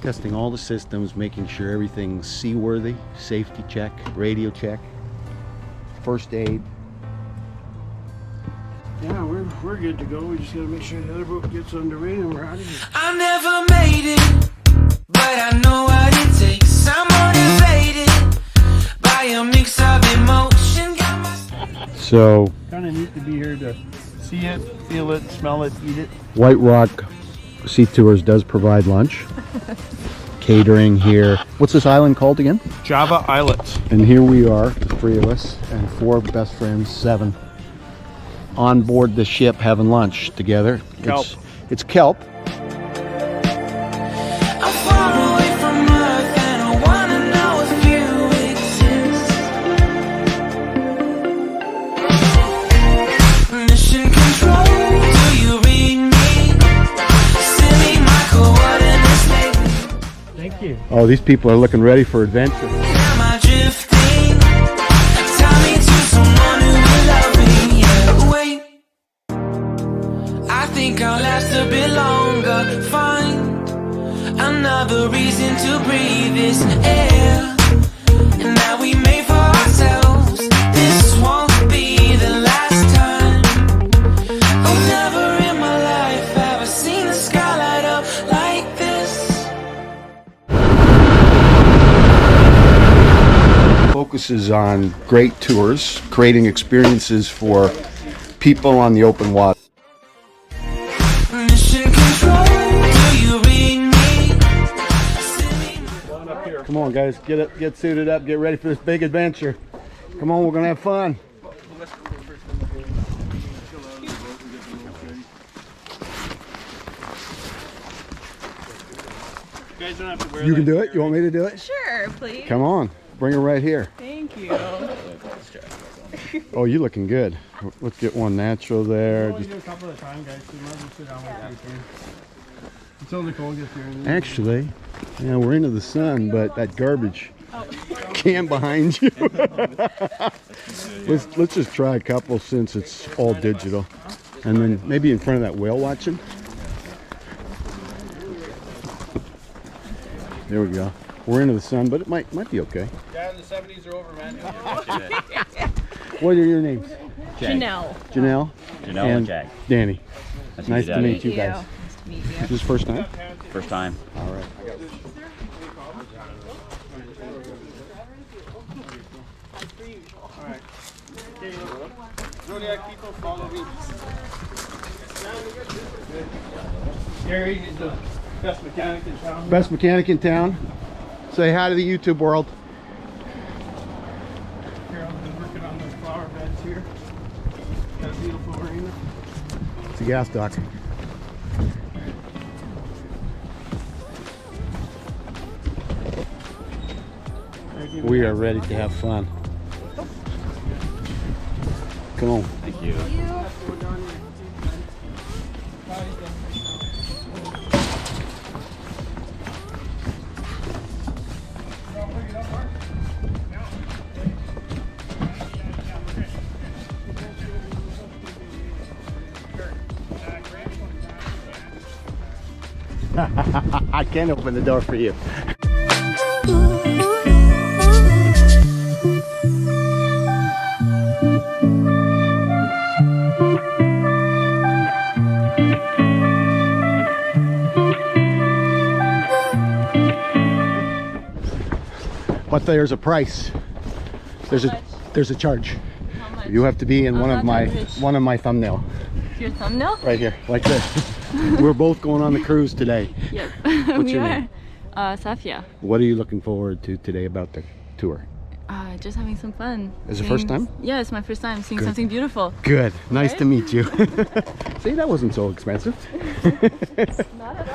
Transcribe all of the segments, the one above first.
testing all the systems, making sure everything's seaworthy, safety check, radio check, first aid. Yeah, we're, we're good to go. We just gotta make sure the other boat gets underway and we're out of here. I never made it, but I know what it takes. I'm motivated by a mix of emotion. Got my So, Kind of neat to be here to see it, feel it, smell it, eat it. White Rock Sea Tours does provide lunch, catering here. What's this island called again? Java Islet. And here we are, the three of us, and four best friends, seven, on board the ship having lunch together. Kelp. It's, it's kelp. Oh, these people are looking ready for adventure. Another reason to breathe this air. Focuses on great tours, creating experiences for people on the open water. Mission control, do you read me? Send me Come on, guys, get up, get suited up, get ready for this big adventure. Come on, we're gonna have fun. You guys don't have to wear You can do it. You want me to do it? Sure, please. Come on, bring her right here. Thank you. Oh, you're looking good. Let's get one natural there. Just do a couple at time, guys. So you might as well sit down with you. Until Nicole gets here. then- Actually, yeah, we're into the sun, but that garbage oh. can behind you. let's let's just try a couple since it's all digital, and then maybe in front of that whale watching. There we go. We're into the sun, but it might might be okay. Yeah, the 70s are over, man. What are your names? Janelle. Janelle Janelle and and Jack. Danny. Nice, Nice to to meet meet you guys. Nice to meet you. Is this first time? First time. All right. Zodiac people, follow me. Gary is the best mechanic in town. Best mechanic in town. Say hi to the YouTube world. Carol's been working on those flower beds here. Got a beautiful arena. It's a gas dock. We are ready to have fun. Come on. Thank you. I can't open the door for you. But there's a price. There's a there's a charge. How much? You have to be in I'm one of my rich. one of my thumbnail Your thumbnail? right here, like this. We're both going on the cruise today. Yes. What's we your are. name? Uh, Safia. What are you looking forward to today about the tour? Uh, just having some fun. Is it first time? Yeah, it's my first time seeing Good. something beautiful. Good. Nice Right? to meet you. See, that wasn't so expensive. Not at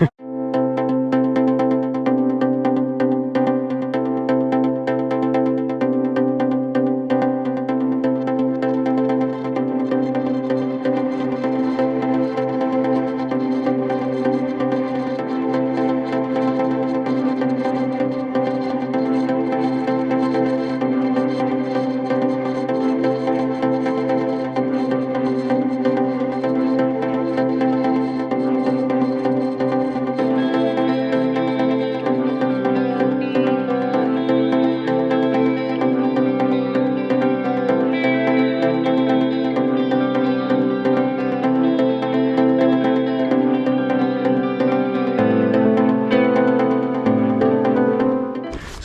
all.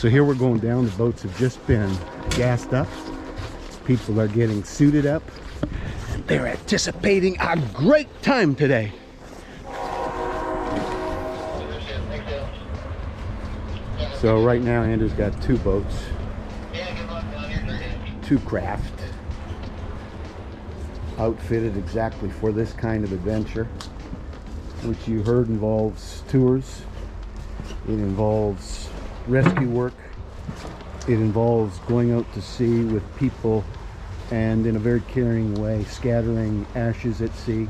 So here we're going down. The boats have just been gassed up. People are getting suited up. They're anticipating a great time today. So right now Andrew's got two boats, two craft, outfitted exactly for this kind of adventure, which you heard involves tours, it involves rescue work, it involves going out to sea with people and in a very caring way scattering ashes at sea.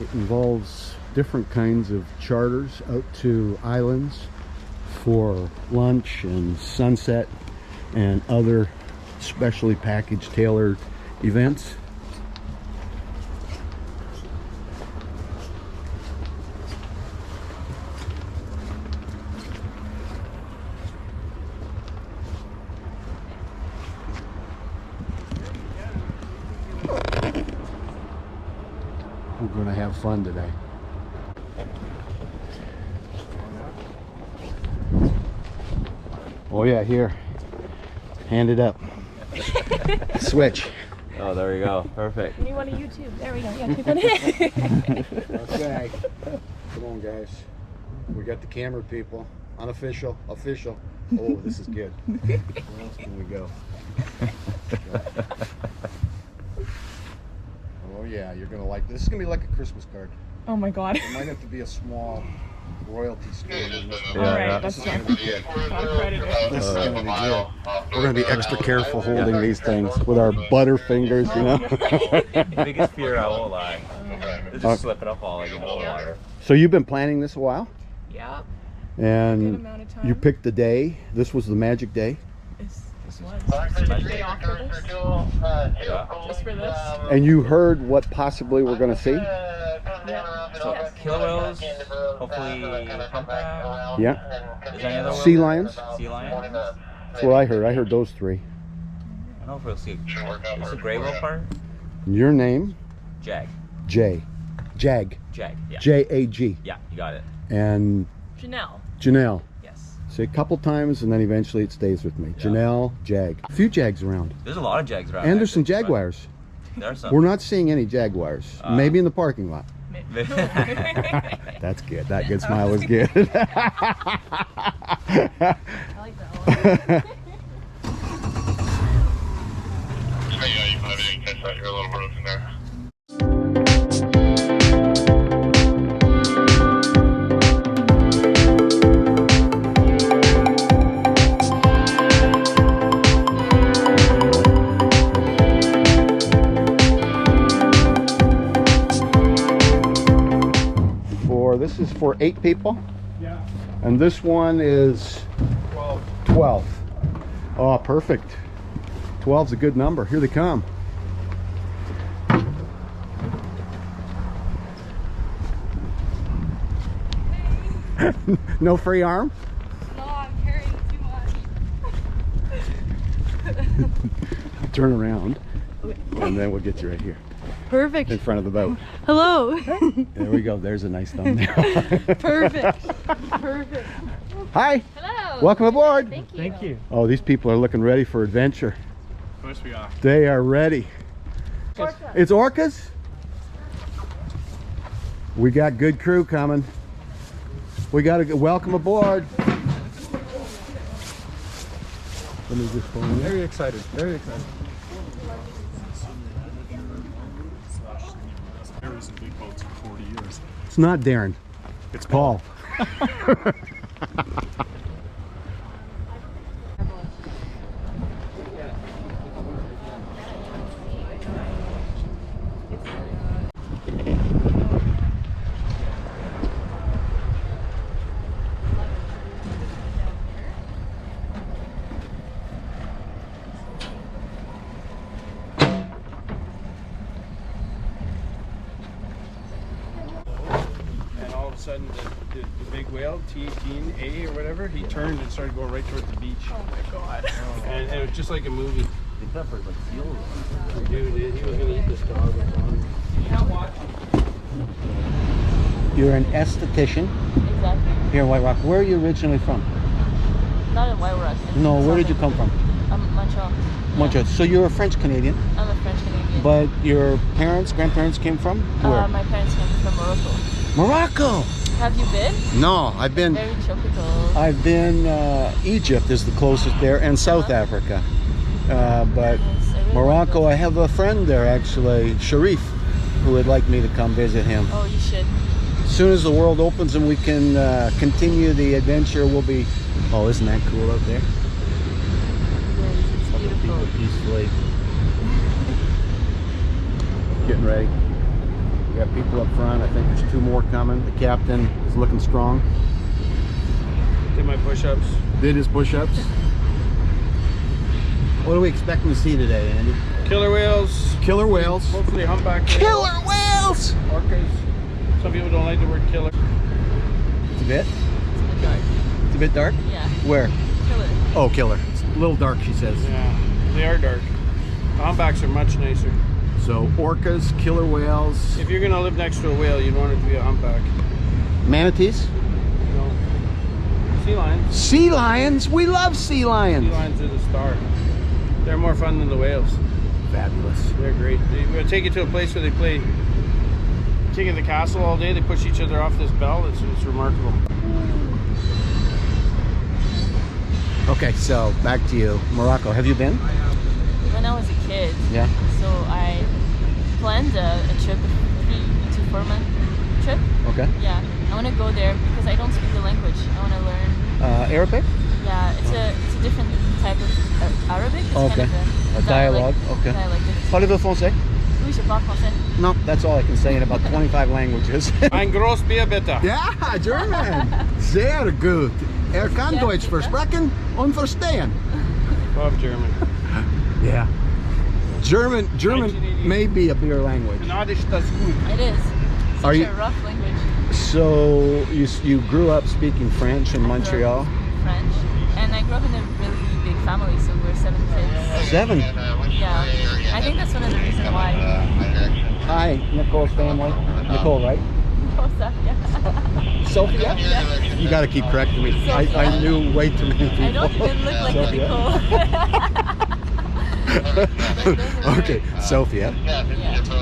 It involves different kinds of charters out to islands for lunch and sunset and other specially packaged tailored events. We're going to have fun today. Oh yeah, here. Hand it up. Switch. Oh, there you go. Perfect. You want a YouTube? There we go. Yeah, click it. Okay. Come on, guys. We got the camera people. Unofficial, official. Oh, this is good. Where else can we go? Yeah, you're gonna like this. This is gonna be like a Christmas card. Oh my god. It might have to be a small royalty stream. in this one. Yeah, Alright, yeah. This that's is gonna be good. predator. This is gonna be good. We're gonna be extra careful holding these things with our butter fingers, you know. Biggest fear, I won't lie. It's Uh, just slipping up all like in the water. so you've been planning this a while, Yep. Good and amount of time. you picked the day. This was the magic day, This, this was. Did you day off for this? Yeah. Just for this? and you heard what possibly we're gonna see. So, killer whales, hopefully humpback. Yeah, Is there any other sea lions. Sea lions? That's what I heard. I heard those three. I don't know if we'll see. Is the gray whale part? Your name, Jag. Jay, Jag, Jag. Yeah. J A G, Yeah, you got it. and Janelle. Janelle. Yes. Say a couple times, and then eventually it stays with me. Yeah. Janelle, Jag. A few Jags around, There's a lot of jags around. Anderson there's actually, but Jaguars. There's some. We're not seeing any Jaguars. Uh. Maybe in the parking lot. That's good. That good smile was good. I like that one. Is for eight people, Yeah. and this one is 12. 12. Oh, perfect. 12's a good number. Here they come. no free arm? No, I'm carrying too much. Turn around, and then we'll get you right here Perfect. in front of the boat. Hello. There we go. There's a nice thumbnail. Perfect. Perfect. Hi, Hello. welcome aboard. Thank you. Thank you. Oh, these people are looking ready for adventure. Of course we are. They are ready. It's orcas? We got good crew coming. We got to welcome aboard. Let me just phone. Very excited. Very excited. Areas and big boats for 40 years. It's not Darren. It's Paul. And sudden, the, the, the big whale, T, Teen A or whatever, he turned and started going right towards the beach. Oh my god. And, and it was just like a movie. Dude, he he was gonna eat this dog. You're an esthetician Exactly. here in White Rock. Where are you originally from? not in Wairarok. in No, where did you Southern- come from? Um, Montreal. Yeah. Montreal. So you're a French Canadian, I'm a French Canadian. but your parents, grandparents came from where? uh, my parents came from Morocco. Morocco. Have you been? No, I've been. Very tropical. I've been. Uh, Egypt is the closest there, and South Uh-huh. Africa. Uh, but Nice. Morocco, I have a friend there actually, Sharif, who would like me to come visit him. Oh, you should. As soon as the world opens and we can uh, continue the adventure, we'll be. Oh, isn't that cool out there? Yes, it's beautiful. People peacefully getting ready. We got people up front. I think there's two more coming. The captain is looking strong. Did my push-ups. Did his push-ups. What are we expecting to see today, Andy? Killer whales. Killer whales. Hopefully humpback. whales, Killer whales. Orcas. Some people don't like the word killer. It's a bit. It's a bit dark. It's a bit dark. Yeah. Where? Killer. Oh, killer. It's a little dark, she says. Yeah, they are dark. The humpbacks are much nicer. So orcas, killer whales, If you're gonna live next to a whale, you'd want it to be a humpback. manatees, You know, sea lions. sea lions. We love sea lions. Sea lions. lions are the star. They're more fun than the whales. Fabulous. They're great. They will take you to a place where they play King of the Castle all day. They push each other off this bell. It's, it's remarkable. Okay, so back to you, Morocco. Have you been? When I was a kid, Yeah. so I planned a, a trip, a three to four month trip. Okay. Yeah, I want to go there because I don't speak the language. I want to learn. Uh, Arabic? Yeah, it's a it's a different type of uh, Arabic. It's Okay. kind of a, A dialogue, okay. Dialect. Parlez-vous français? Oui, je parle français. No, that's all I can say in about 25 languages. Ein groß Bier bitte. ja, German. Sehr gut. Er kann Deutsch bitte. versprechen und verstehen. Love German. Yeah. German German may be a beer language. Nadisch das gut. It is. Such Are you- a rough language. So you you grew up speaking French in I grew up Montreal. French, and I grew up in a really big family, so we're seven kids. Seven. Yeah, I think that's one of the reasons why. Hi, Nicole's family. Nicole, right? So- yeah. Sophia. Yeah. You got to keep correcting me. I, I knew way too many people. I don't even look like a Sophia. Nicole. okay, Sophia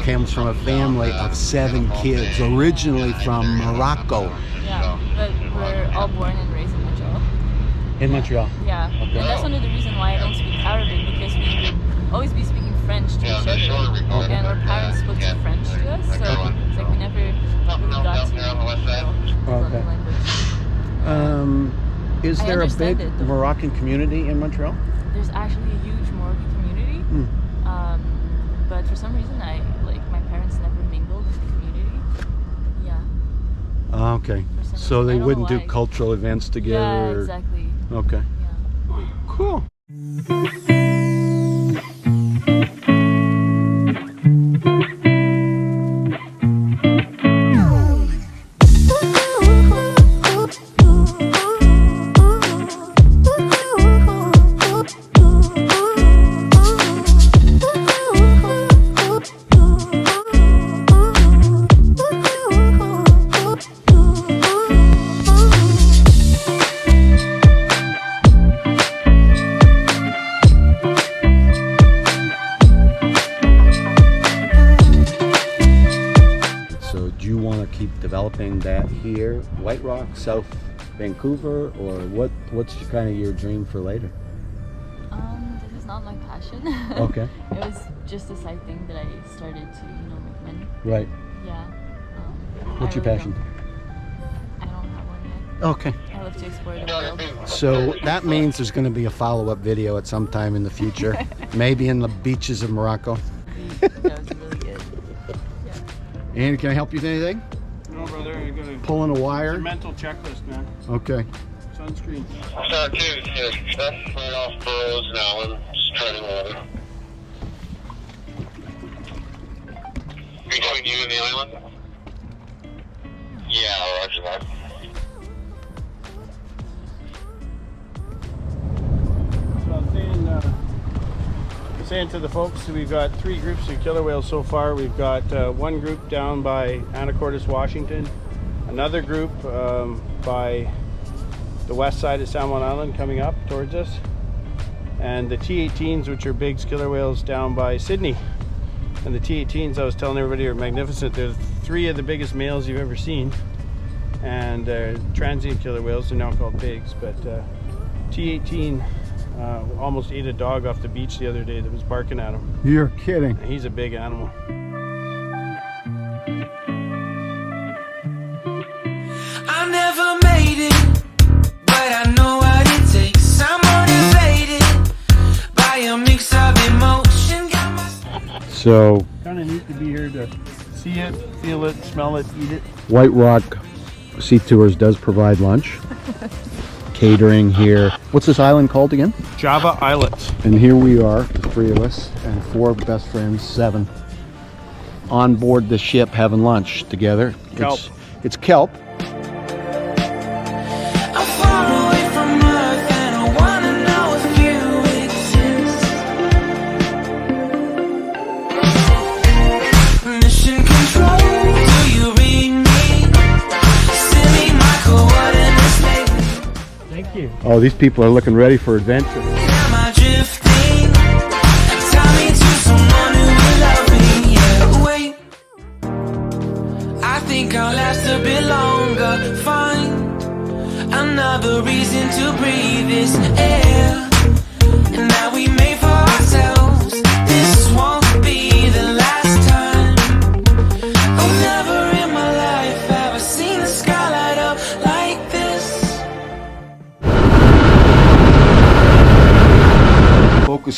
comes from a family of seven kids, originally from Morocco. yeah, but we're all born and raised in Montreal. In Montreal. Yeah, Okay. and that's one of the reasons why I don't speak Arabic because we would always be speaking French to each other, and our parents spoke to French to us, so it's like we never really got to the Okay. language. Um, is I there a big it. Moroccan community in Montreal? There's actually a huge Moroccan community, Hmm. um, but for some reason I like my parents never mingled with the community. Yeah. Ah, Okay. So they wouldn't do cultural events together? Yeah, exactly. Okay. Yeah. Cool. Here, White Rock, South Vancouver, or what? What's kind of your dream for later? Um, this is not my passion. Okay. it was just a side thing that I started to, you know, make money. Right. Yeah. Um, What's I your really passion? don't- I don't have one yet. Okay. I love to explore the world. So that means there's going to be a follow-up video at some time in the future, maybe in the beaches of Morocco. that was really good. And can I help you with anything? Pulling a it's a wire. mental checklist, man. Okay. Sunscreen. Star 2 here. That's right off Burroughs now and just treading water. Between you and the island? Yeah, roger that. So I was saying, uh, saying to the folks, we've got three groups of killer whales so far. We've got uh, one group down by Anacortes, Washington, another group um, by the west side of San Juan Island coming up towards us. And the T-18s, which are big killer whales down by Sydney. And the T-18s, I was telling everybody, are magnificent. They're three of the biggest males you've ever seen. And uh, transient killer whales, they're now called pigs. But uh, T-18 uh, almost ate a dog off the beach the other day that was barking at him. You're kidding. And he's a big animal. So, Kind of neat to be here to see it, feel it, smell it, eat it. White Rock Sea Tours does provide lunch. Catering here. What's this island called again? Java Islet. And here we are, the three of us, and four best friends, seven, on board the ship having lunch together. Kelp. It's, it's kelp. You. Oh, these people are looking ready for adventure. Am I drifting? Tie me to someone who will love me. Yeah, wait. I think I'll last a bit longer. Find another reason to breathe this air. And that we made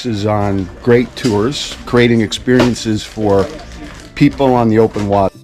Focuses on great tours, creating experiences for people on the open water.